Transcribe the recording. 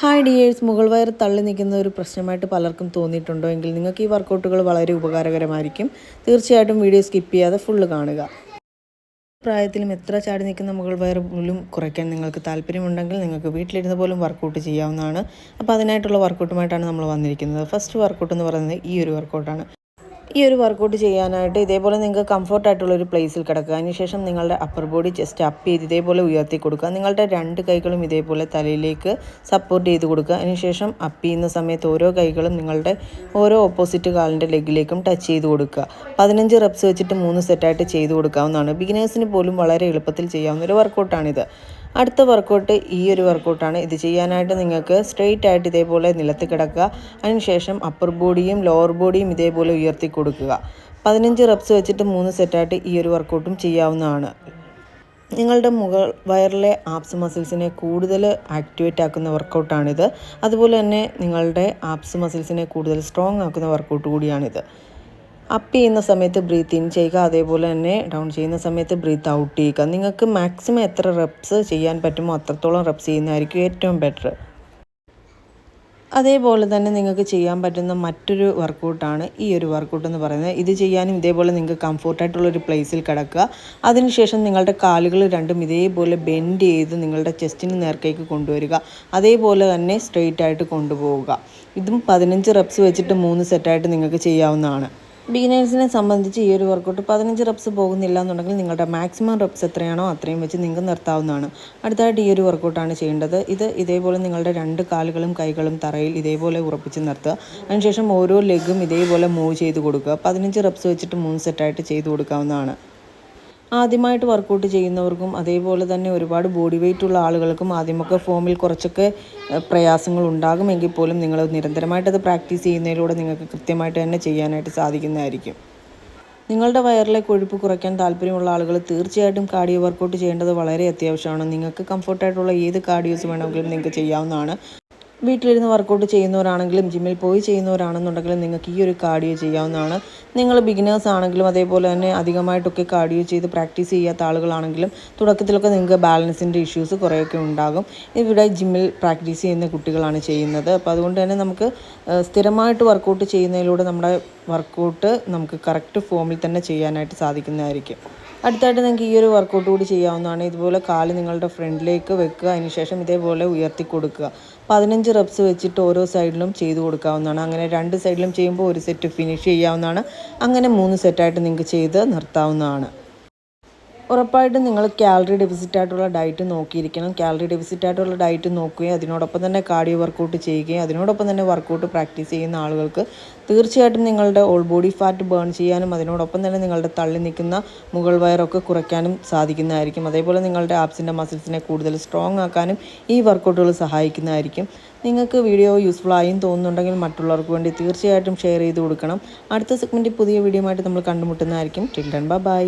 Hi dears മുകൾ wire തള്ളി നിൽക്കുന്ന ഒരു പ്രശ്നമായിട്ട് പലർക്കും തോന്നിയിട്ടുണ്ടോ എങ്കിൽ നിങ്ങൾക്ക് ഈ വർക്കൗട്ടുകൾ വളരെ ഉപകാരകരമായിരിക്കും. തീർച്ചയായിട്ടും വീഡിയോ സ്കിപ്പ് ചെയ്യാതെ ഫുള്ള് കാണുക. പ്രായത്തിലും എത്ര ചാടി നിൽക്കുന്ന മുകൾ വയർ പോലും കുറയ്ക്കാൻ നിങ്ങൾക്ക് താല്പര്യമുണ്ടെങ്കിൽ നിങ്ങൾക്ക് വീട്ടിലിരുന്ന് പോലും വർക്കൗട്ട് ചെയ്യാവുന്നതാണ്. അപ്പോൾ അതിനായിട്ടുള്ള വർക്കൗട്ടുമായിട്ടാണ് നമ്മൾ വന്നിരിക്കുന്നത്. ഫസ്റ്റ് വർക്കൗട്ട് എന്ന് പറയുന്നത് ഈ ഒരു വർക്കൗട്ടാണ് ഈ ഒരു വർക്കൗട്ട് ചെയ്യാനായിട്ട് ഇതേപോലെ നിങ്ങൾക്ക് കംഫർട്ട് ആയിട്ടുള്ള ഒരു പ്ലേസിൽ കിടക്കുക. അതിനുശേഷം നിങ്ങളുടെ അപ്പർ ബോഡി ജസ്റ്റ് അപ്പ് ചെയ്ത് ഇതേപോലെ ഉയർത്തി കൊടുക്കുക. നിങ്ങളുടെ രണ്ട് കൈകളും ഇതേപോലെ തലയിലേക്ക് സപ്പോർട്ട് ചെയ്ത് കൊടുക്കുക. അതിനുശേഷം അപ്പ് ചെയ്യുന്ന സമയത്ത് ഓരോ കൈകളും നിങ്ങളുടെ ഓരോ ഓപ്പോസിറ്റ് കാലിന്റെ ലെഗിലേക്കും ടച്ച് ചെയ്ത് കൊടുക്കുക. പതിനഞ്ച് റെപ്സ് വെച്ചിട്ട് മൂന്ന് സെറ്റായിട്ട് ചെയ്ത് കൊടുക്കാവുന്നതാണ്. ബിഗിനേഴ്സിന് പോലും വളരെ എളുപ്പത്തിൽ ചെയ്യാവുന്ന ഒരു വർക്കൗട്ടാണിത് അടുത്ത വർക്കൗട്ട് ഈ ഒരു വർക്കൗട്ടാണ് ഇത് ചെയ്യാനായിട്ട് നിങ്ങൾക്ക് സ്ട്രെയിറ്റ് ആയിട്ട് ഇതേപോലെ നിലത്ത് കിടക്കുക. അതിനുശേഷം അപ്പർ ബോഡിയും ലോവർ ബോഡിയും ഇതേപോലെ ഉയർത്തി കൊടുക്കുക. പതിനഞ്ച് റെപ്സ് വെച്ചിട്ട് മൂന്ന് സെറ്റായിട്ട് ഈ ഒരു വർക്കൗട്ടും ചെയ്യാവുന്നതാണ്. നിങ്ങളുടെ മുകൾ വയറിലെ ആപ്സ് മസിൽസിനെ കൂടുതൽ ആക്ടിവേറ്റ് ആക്കുന്ന വർക്കൗട്ടാണിത് അതുപോലെ തന്നെ നിങ്ങളുടെ ആപ്സ് മസിൽസിനെ കൂടുതൽ സ്ട്രോങ് ആക്കുന്ന വർക്കൗട്ട് കൂടിയാണിത്. അപ്പ് ചെയ്യുന്ന സമയത്ത് ബ്രീത്ത് ഇൻ ചെയ്യുക അതേപോലെ തന്നെ ഡൗൺ ചെയ്യുന്ന സമയത്ത് ബ്രീത്ത് ഔട്ട് ചെയ്യുക. നിങ്ങൾക്ക് മാക്സിമം എത്ര റെപ്സ് ചെയ്യാൻ പറ്റുമോ അത്രത്തോളം റെപ്സ് ചെയ്യുന്നതായിരിക്കും ഏറ്റവും ബെറ്റർ അതേപോലെ തന്നെ നിങ്ങൾക്ക് ചെയ്യാൻ പറ്റുന്ന മറ്റൊരു വർക്കൗട്ടാണ് ഈ ഒരു വർക്കൗട്ട് എന്ന് പറയുന്നത്. ഇത് ചെയ്യാനും ഇതേപോലെ നിങ്ങൾക്ക് കംഫോർട്ടായിട്ടുള്ളൊരു പ്ലേസിൽ കിടക്കുക. അതിനുശേഷം നിങ്ങളുടെ കാലുകൾ രണ്ടും ഇതേപോലെ ബെൻഡ് ചെയ്ത് നിങ്ങളുടെ ചെസ്റ്റിന് നേർക്കേക്ക് കൊണ്ടുവരിക. അതേപോലെ തന്നെ സ്ട്രെയിറ്റ് ആയിട്ട് കൊണ്ടുപോവുക. ഇതും പതിനഞ്ച് റെപ്സ് വെച്ചിട്ട് മൂന്ന് സെറ്റായിട്ട് നിങ്ങൾക്ക് ചെയ്യാവുന്നതാണ്. ബിഗിനേഴ്സിനെ സംബന്ധിച്ച് ഈ ഒരു വർക്കൗട്ട് പതിനഞ്ച് റെപ്സ് പോകുന്നില്ല എന്നുണ്ടെങ്കിൽ നിങ്ങളുടെ മാക്സിമം റെപ്സ് എത്രയാണോ അത്രയും വെച്ച് നിങ്ങൾക്ക് നിർത്താവുന്നതാണ്. അടുത്തായിട്ട് ഈ ഒരു വർക്കൗട്ടാണ് ചെയ്യേണ്ടത്. ഇത് ഇതേപോലെ നിങ്ങളുടെ രണ്ട് കാലുകളും കൈകളും തറയിൽ ഇതേപോലെ ഉറപ്പിച്ച് നിർത്തുക. അതിനുശേഷം ഓരോ ലെഗും ഇതേപോലെ മൂവ് ചെയ്ത് കൊടുക്കുക. പതിനഞ്ച് റെപ്സ് വെച്ചിട്ട് മൂന്ന് സെറ്റായിട്ട് ചെയ്ത് കൊടുക്കാവുന്നതാണ്. ആദ്യമായിട്ട് വർക്കൗട്ട് ചെയ്യുന്നവർക്കും അതേപോലെ തന്നെ ഒരുപാട് ബോഡി വെയിറ്റ് ഉള്ള ആളുകൾക്കും ആദ്യമൊക്കെ ഫോമിൽ കുറച്ചൊക്കെ പ്രയാസങ്ങൾ ഉണ്ടാകുമെങ്കിൽ പോലും നിങ്ങൾ നിരന്തരമായിട്ട് അത് പ്രാക്ടീസ് ചെയ്യുന്നതിലൂടെ നിങ്ങൾക്ക് കൃത്യമായിട്ട് തന്നെ ചെയ്യാനായിട്ട് സാധിക്കുന്നതായിരിക്കും. നിങ്ങളുടെ വയറിലെ കൊഴുപ്പ് കുറയ്ക്കാൻ താല്പര്യമുള്ള ആളുകൾ തീർച്ചയായിട്ടും കാർഡിയോ വർക്കൗട്ട് ചെയ്യേണ്ടത് വളരെ അത്യാവശ്യമാണ്. നിങ്ങൾക്ക് കംഫർട്ടായിട്ടുള്ള ഏത് കാർഡിയോസ് വേണമെങ്കിലും നിങ്ങൾക്ക് ചെയ്യാവുന്നതാണ്. വീട്ടിലിരുന്ന് വർക്കൗട്ട് ചെയ്യുന്നവരാണെങ്കിലും ജിമ്മിൽ പോയി ചെയ്യുന്നവരാണെന്നുണ്ടെങ്കിലും നിങ്ങൾക്ക് ഈ ഒരു കാർഡിയോ ചെയ്യാവുന്നതാണ്. നിങ്ങൾ ബിഗിനേഴ്സ് ആണെങ്കിലും അതേപോലെ തന്നെ അധികമായിട്ടൊക്കെ കാർഡിയോ ചെയ്ത് പ്രാക്ടീസ് ചെയ്യാത്ത ആളുകളാണെങ്കിലും തുടക്കത്തിലൊക്കെ നിങ്ങൾക്ക് ബാലൻസിന്റെ ഇഷ്യൂസ് കുറേയൊക്കെ ഉണ്ടാകും. ഇവിടെ ജിമ്മിൽ പ്രാക്ടീസ് ചെയ്യുന്ന കുട്ടികളാണ് ചെയ്യുന്നത്. അപ്പോൾ അതുകൊണ്ട് തന്നെ നമുക്ക് സ്ഥിരമായിട്ട് വർക്കൗട്ട് ചെയ്യുന്നതിലൂടെ നമ്മുടെ വർക്കൗട്ട് നമുക്ക് കറക്റ്റ് ഫോമിൽ തന്നെ ചെയ്യാനായിട്ട് സാധിക്കുന്നതായിരിക്കും. അടുത്തായിട്ട് നിങ്ങൾക്ക് ഈ ഒരു വർക്കൗട്ട് കൂടി ചെയ്യാവുന്നതാണ്. ഇതുപോലെ കാൽ നിങ്ങളുടെ ഫ്രണ്ടിലേക്ക് വെക്കുക. അതിനുശേഷം ഇതേപോലെ ഉയർത്തി കൊടുക്കുക പതിനഞ്ച് റെപ്സ് വെച്ചിട്ട് ഓരോ സൈഡിലും ചെയ്ത് കൊടുക്കാവുന്നതാണ്. അങ്ങനെ രണ്ട് സൈഡിലും ചെയ്യുമ്പോൾ ഒരു സെറ്റ് ഫിനിഷ് ചെയ്യാവുന്നതാണ്. അങ്ങനെ മൂന്ന് സെറ്റായിട്ട് നിങ്ങൾക്ക് ചെയ്ത് നിർത്താവുന്നതാണ്. ഉറപ്പായിട്ടും നിങ്ങൾ കാലറി ഡെഫിസിറ്റ് ആയിട്ടുള്ള ഡയറ്റ് നോക്കിയിരിക്കണം. കാലറി ഡെഫിസിറ്റ് ആയിട്ടുള്ള ഡയറ്റ് നോക്കുകയും അതിനോടൊപ്പം തന്നെ കാർഡിയോ വർക്കൗട്ട് ചെയ്യുകയും അതിനോടൊപ്പം തന്നെ വർക്കൗട്ട് പ്രാക്ടീസ് ചെയ്യുന്ന ആളുകൾക്ക് തീർച്ചയായിട്ടും നിങ്ങളുടെ ഓൾ ബോഡി ഫാറ്റ് ബേൺ ചെയ്യാനും അതിനോടൊപ്പം തന്നെ നിങ്ങളുടെ തള്ളി നിൽക്കുന്ന മുകൾ വയറൊക്കെ കുറയ്ക്കാനും സാധിക്കുന്നതായിരിക്കും. അതേപോലെ നിങ്ങളുടെ ആപ്സിന്റെ മസിൽസിനെ കൂടുതൽ സ്ട്രോങ് ആക്കാനും ഈ വർക്കൗട്ടുകൾ സഹായിക്കുന്നതായിരിക്കും. നിങ്ങൾക്ക് വീഡിയോ യൂസ്ഫുൾ ആയും തോന്നുന്നുണ്ടെങ്കിൽ മറ്റുള്ളവർക്ക് വേണ്ടി തീർച്ചയായിട്ടും ഷെയർ ചെയ്ത് കൊടുക്കണം. അടുത്ത സെഗ്മെന്റിൽ പുതിയ വീഡിയോ ആയിട്ട് നമ്മൾ കണ്ടുമുട്ടുന്നതായിരിക്കും. Till done by